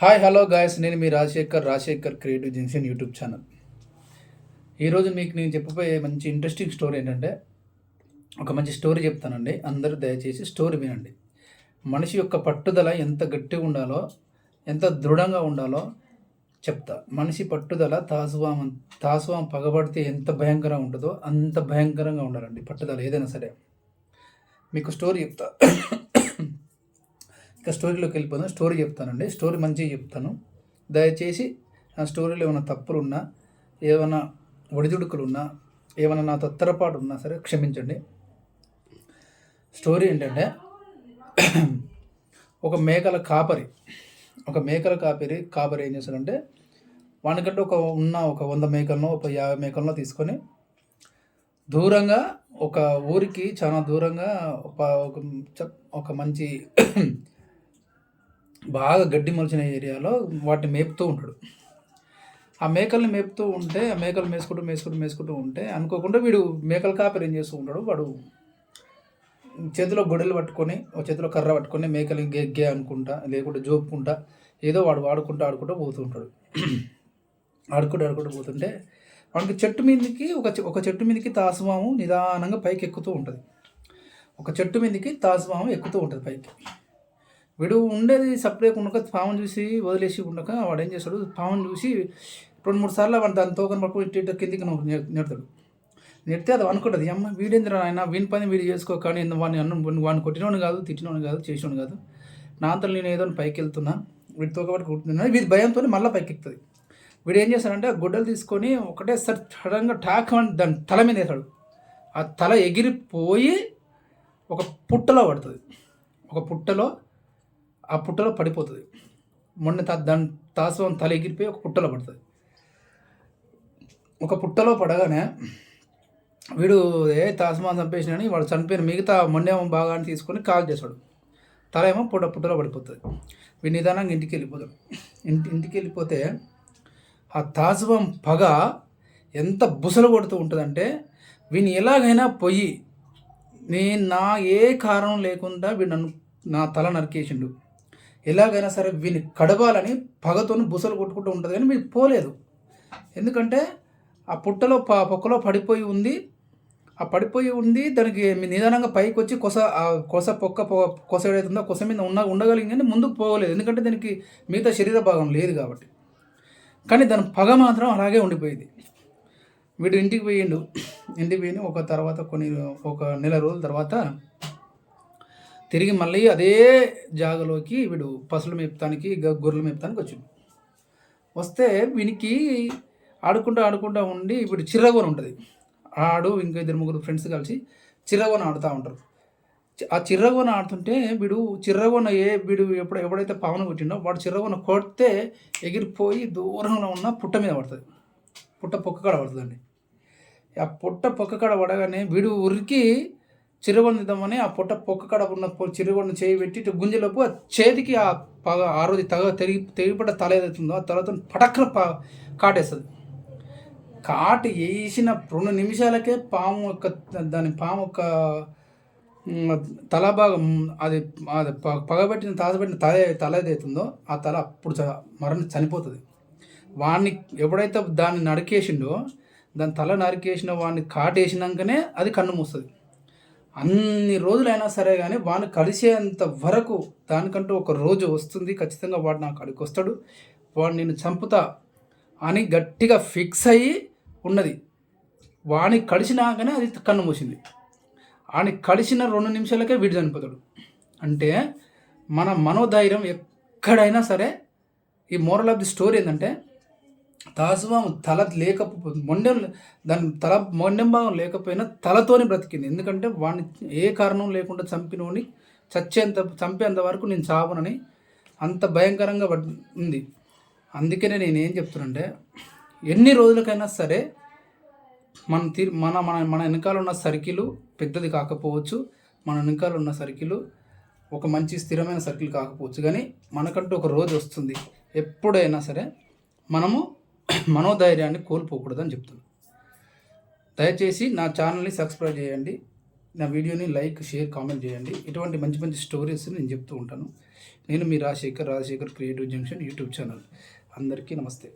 Hi hello guys నేను మీ Rajasekhar Rajasekhar creative junction YouTube channel ఈరోజు మీకు నేను చెప్పబోయే మంచి ఇంట్రెస్టింగ్ స్టోరీ ఏంటంటే ఒక మంచి స్టోరీ చెప్తానండి. అందరూ దయచేసి స్టోరీ వినండి. మనిషి యొక్క పట్టుదల ఎంత గట్టిగా ఉండాలో ఎంత దృఢంగా ఉండాలో చెప్తా. మనిషి పట్టుదల తాసువాం తాసువాం పగబడితే ఎంత భయంకరంగా ఉంటుందో అంత భయంకరంగా ఉండాలండి. పట్టుదల ఏదైనా సరే. మీకు స్టోరీ చెప్తా. ఇక స్టోరీలోకి వెళ్ళిపోదాం. స్టోరీ చెప్తానండి. స్టోరీ మంచిగా చెప్తాను. దయచేసి ఆ స్టోరీలో ఏమైనా తప్పులు ఉన్నా ఏమైనా ఒడిదుడుకులు ఉన్నా ఏమైనా నా తత్తరపాటు ఉన్నా సరే క్షమించండి. స్టోరీ ఏంటంటే ఒక మేకల కాపరి ఒక మేకల కాపరి కాపరి ఏం చేశాడంటే వానికంటే ఒక ఉన్న ఒక వంద మేకలను ఒక యాభై మేకలను తీసుకొని దూరంగా ఒక ఊరికి చాలా దూరంగా ఒక ఒక ఒక మంచి బాగా గడ్డి మొలిచిన ఏరియాలో వాటిని మేపుతూ ఉంటాడు. ఆ మేకల్ని మేపుతూ ఉంటే ఆ మేకలు మేసుకుంటూ మేసుకుంటూ మేసుకుంటూ ఉంటే అనుకోకుండా వీడు మేకల కాపరి ఏం చేస్తూ ఉంటాడు? వాడు చేతిలో గొడవలు పట్టుకొని ఒక చేతిలో కర్ర పట్టుకొని మేకలు గెగ్గే అనుకుంటా లేకుంటే జోపుకుంటా ఏదో వాడు వాడుకుంటూ ఆడుకుంటూ పోతూ ఉంటాడు. ఆడుకుంటూ ఆడుకుంటూ పోతుంటే వాడికి చెట్టు మీదకి ఒక చె- ఒక చెట్టు మీదకి తాసుమాము నిదానంగా పైకి ఎక్కుతూ ఉంటుంది. ఒక చెట్టు మీదకి తాసుమాము ఎక్కుతూ ఉంటుంది పైకి. వీడు ఉండేది సపరేట్ ఉండక పాముని చూసి వదిలేసి ఉండక వాడు ఏం చేస్తాడు? పాముని చూసి రెండు మూడు సార్లు వాడు దాని తోకని పడుకు ఇటు ఇటు కిందికి నెడతాడు. నెడితే అది అనుకుంటుంది అమ్మ వీడేంద్ర ఆయన వీని పని వీడు చేసుకో కానీ వాడిని అన్న వాడిని కొట్టినోడు కాదు తిట్టినోడు కాదు చేసినోడు కాదు. నా అంతా నేను ఏదో పైకి వెళ్తున్నా. వీడి తోక పట్టుకు కుట్టుతున్నా వీడి భయంతో మళ్ళీ పైకి ఎక్కుతుంది వీడు ఏం చేస్తాడంటే ఆ గుడ్డలు తీసుకొని ఒకటేసారి సడన్గా టాక్ అని దాని తల మీద వేస్తాడు. ఆ తల ఎగిరిపోయి ఒక పుట్టలో పడుతుంది. ఒక పుట్టలో ఆ పుట్టలో పడిపోతుంది. మొన్న తా దాని తాసువం తల ఎగిరిపోయి ఒక పుట్టలో పడుతుంది. ఒక పుట్టలో పడగానే వీడు ఏ తాసమాన్ చంపేసినని వాడు చనిపోయిన మిగతా మొన్నేమో భాగాన్ని తీసుకొని కాల్ చేస్తాడు తల ఏమో పుట్ట పుట్టలో పడిపోతుంది. వీడు నిదానంగా ఇంటికి వెళ్ళిపోతాడు. ఇంటి ఇంటికి వెళ్ళిపోతే ఆ తాసవం పగ ఎంత బుసలు కొడుతూ ఉంటుందంటే వీని ఎలాగైనా పొయ్యి. నేను నా ఏ కారణం లేకుండా వీడు నన్ను నా తల నరికేసిండు. ఎలాగైనా సరే వీని కడవాలని పగతోని బుసలు కొట్టుకుంటూ ఉంటుంది కానీ మీకు పోలేదు. ఎందుకంటే ఆ పుట్టలో ప పొక్కలో పడిపోయి ఉంది. ఆ పడిపోయి ఉంది దానికి మీ- నిదానంగా పైకి వచ్చి కొస ఆ కొస పొక్క కొస ఏదైతుందో కొస మీద ఉన్న ఉండగలిగింది కానీ ముందుకు పోగలేదు ఎందుకంటే దానికి మిగతా శరీర భాగం లేదు కాబట్టి. కానీ దాని పగ మాత్రం అలాగే ఉండిపోయింది. వీడు ఇంటికి పోయిండు. ఇంటికి పోయి ఒక తర్వాత కొన్ని ఒక నెల రోజుల తర్వాత తిరిగి మళ్ళీ అదే జాగలోకి వీడు పసులు మేపుతానికి గొర్రెలు మేపుతానికి వచ్చిండు. వస్తే వీనికి ఆడుకుంటూ ఆడుకుంటూ ఉండి ఇప్పుడు చిర్రగోన ఉంటుంది. ఆడు ఇంకా ఇద్దరు ముగ్గురు ఫ్రెండ్స్ కలిసి చిర్రగోన ఆడుతూ ఉంటారు. ఆ చిర్రగోన ఆడుతుంటే వీడు చిర్రగోన ఏ వీడు ఎప్పుడు ఎప్పుడైతే పావన కొట్టిండో వాడు చిర్రగోన కొడితే ఎగిరిపోయి దూరంలో ఉన్న పుట్ట మీద పడుతుంది. పుట్ట పొక్క కాడ పడుతుందండి. ఆ పుట్ట పొక్క కాడ పడగానే వీడు ఉరికి చిరుగొండ ఆ పొట్ట పొక్క కాడ ఉన్న పొ- చిరుగొండ చేయి పెట్టి ఇటు గుంజలోపు ఆ చేతికి ఆ పగ ఆ రోజు తగ తెగి తెగిపడ్డ తల ఏదైతుందో ఆ తర్వాత పటక్కన పా కాటేస్తుంది. కాటు వేసిన రెండు నిమిషాలకే పాము యొక్క దాని పాము యొక్క తల భాగం అది అది పగబెట్టిన తాసబెట్టిన తల తల ఏదైతుందో ఆ తల అప్పుడు చ- మరణ చనిపోతుంది. వాడిని ఎప్పుడైతే దాన్ని నరికేసిండో దాని తల నరికేసిన వాడిని కాటేసినాకనే అది కన్ను మూస్తుంది. అన్ని రోజులైనా సరే కానీ వాడిని కలిసేంత వరకు దానికంటూ ఒక రోజు వస్తుంది. ఖచ్చితంగా వాడు నాకు అడిగి వస్తాడు వాడు నేను చంపుతా అని గట్టిగా ఫిక్స్ అయ్యి ఉన్నది. వాడిని కలిసినాకనే అది కన్ను మూసింది. వాడిని కలిసిన రెండు నిమిషాలకే వీడు చనిపోతాడు. అంటే మన మనోధైర్యం ఎక్కడైనా సరే ఈ మోరల్ ఆఫ్ ది స్టోరీ ఏంటంటే తాసువాం తల లేకపో మొండెం దాని తల మొండెం భాగం లేకపోయినా తలతోని బ్రతికింది. ఎందుకంటే వాడిని ఏ కారణం లేకుండా చంపినోని చచ్చేంత చంపేంత వరకు నేను చావనని అంత భయంకరంగా పడ్- ఉంది. అందుకనే నేను ఏం చెప్తున్నానంటే ఎన్ని రోజులకైనా సరే మన తీ మన మన మన వెనకాల ఉన్న సర్కిల్ పెద్దది కాకపోవచ్చు. మన వెనకాల ఉన్న సర్కిల్ ఒక మంచి స్థిరమైన సర్కిల్ కాకపోవచ్చు. కానీ మనకంటూ ఒక రోజు వస్తుంది. ఎప్పుడైనా సరే మనము మనోధైర్యాన్ని కోల్పోకూడదని చెప్తున్నాను దయచేసి నా ఛానల్ని సబ్స్క్రైబ్ చేయండి. నా వీడియోని లైక్ షేర్ కామెంట్ చేయండి. ఇటువంటి మంచి మంచి స్టోరీస్ నేను చెప్తూ ఉంటాను. నేను మీ Rajasekhar Rajasekhar creative junction YouTube channel. అందరికీ నమస్తే.